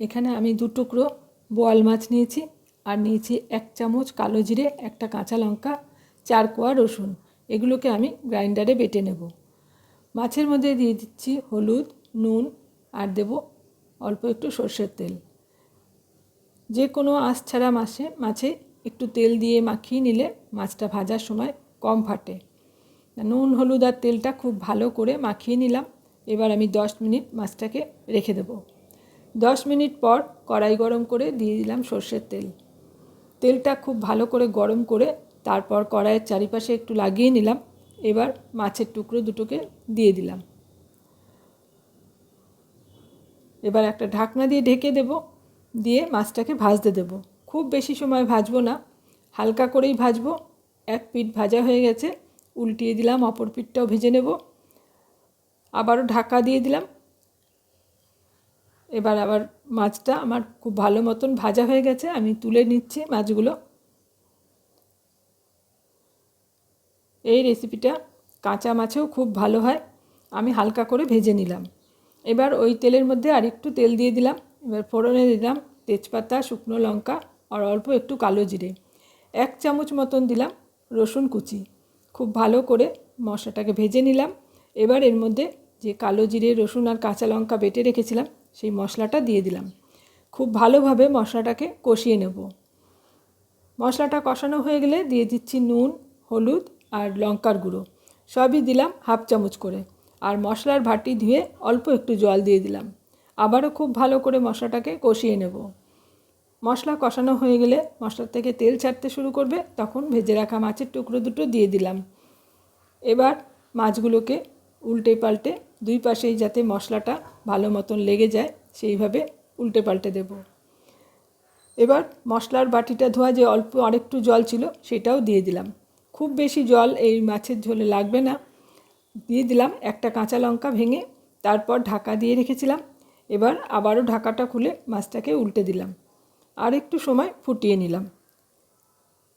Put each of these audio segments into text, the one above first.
এখানে আমি দু টুকরো বোয়াল মাছ নিয়েছি আর নিয়েছি এক চামচ কালো জিরে, একটা কাঁচা লঙ্কা, চার কোয়া রসুন। এগুলোকে আমি গ্রাইন্ডারে বেটে নেব। মাছের মধ্যে দিয়ে দিচ্ছি হলুদ, নুন আর দেব অল্প একটু সর্ষের তেল। যে কোনো আঁশ ছাড়া মাছে মাছে একটু তেল দিয়ে মাখিয়ে নিলে মাছটা ভাজার সময় কম ফাটে। নুন, হলুদ আর তেলটা খুব ভালো করে মাখিয়ে নিলাম। এবার আমি দশ মিনিট মাছটাকে রেখে দেবো। দশ মিনিট পর কড়াই গরম করে দিয়ে দিলাম সর্ষের তেল। তেলটা খুব ভালো করে গরম করে তারপর কড়াইয়ের চারিপাশে একটু লাগিয়ে নিলাম। এবার মাছের টুকরো দুটোকে দিয়ে দিলাম। এবার একটা ঢাকনা দিয়ে ঢেকে দেব, দিয়ে মাছটাকে ভাজতে দেব। খুব বেশি সময় ভাজবো না, হালকা করেই ভাজবো। এক পিঠ ভাজা হয়ে গেছে, উল্টিয়ে দিলাম, অপর পিঠটাও ভেজে নেব। আবারও ঢাকা দিয়ে দিলাম এবার আবার মাছটা আমার খুব ভালো মতন ভাজা হয়ে গেছে, আমি তুলে নিচ্ছি মাছগুলো। এই রেসিপিটা কাঁচা মাছেও খুব ভালো হয়, আমি হালকা করে ভেজে নিলাম। এবার ওই তেলের মধ্যে আর একটু তেল দিয়ে দিলাম, এবার ফোড়নে দিলাম তেজপাতা, শুকনো লঙ্কা আর অল্প একটু কালো জিরে। এক চামচ মতন দিলাম রসুন কুচি, খুব ভালো করে মশলাটাকে ভেজে নিলাম। এবার এর মধ্যে যে কালো জিরে, রসুন আর কাঁচা লঙ্কা বেটে রেখেছিলাম সেই মশলাটা দিয়ে দিলাম। খুব ভালোভাবে মশলাটাকে কষিয়ে নেব। মশলাটা কষানো হয়ে গেলে দিয়ে দিচ্ছি নুন, হলুদ আর লঙ্কার গুঁড়ো। সবই দিলাম হাফ চামচ করে। আর মশলার ভাটি ধুয়ে অল্প একটু জল দিয়ে দিলাম। আবারও খুব ভালো করে মশলাটাকে কষিয়ে নেব। মশলা কষানো হয়ে গেলে মশলার থেকে তেল ছাড়তে শুরু করবে, তখন ভেজে রাখা মাছের টুকরো দুটো দিয়ে দিলাম। এবার মাছগুলোকে উল্টে পাল্টে দুই পাশেই যাতে মশলাটা ভালো মতন লেগে যায়, সেইভাবে উল্টে পাল্টে দেব। এবার মশলার বাটিটা ধোয়া যে অল্প আরেকটু জল ছিল, সেটাও দিয়ে দিলাম। খুব বেশি জল এই মাছের ঝোলে লাগবে না। দিয়ে দিলাম একটা কাঁচা লঙ্কা ভেঙে তারপর ঢাকা দিয়ে রেখেছিলাম। এবার আবারও ঢাকাটা খুলে মাছটাকে উল্টে দিলাম। আর একটু সময় ফুটিয়ে নিলাম।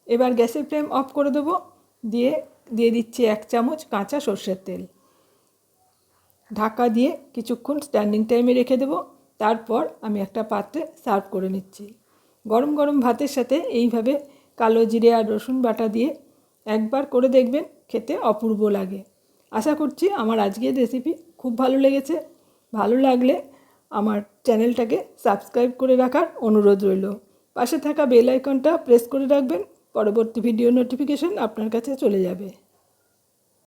এবার গ্যাসের ফ্লেম অফ করে দেবো। দিয়ে দিয়ে দিচ্ছি এক চামচ কাঁচা সর্ষের তেল। ঢাকা দিয়ে কিছুক্ষণ স্ট্যান্ডিং টাইমে রেখে দেবো। তারপর আমি একটা পাত্রে সার্ভ করে নিচ্ছি। গরম গরম ভাতের সাথে এইভাবে কালো জিরে আর রসুন বাটা দিয়ে একবার করে দেখবেন, খেতে অপূর্ব লাগে। আশা করছি আমার আজকের রেসিপি খুব ভালো লেগেছে। ভালো লাগলে আমার চ্যানেলটাকে সাবস্ক্রাইব করে রাখার অনুরোধ রইল। পাশে থাকা বেল আইকনটা প্রেস করে রাখবেন, পরবর্তী ভিডিও নোটিফিকেশান আপনার কাছে চলে যাবে।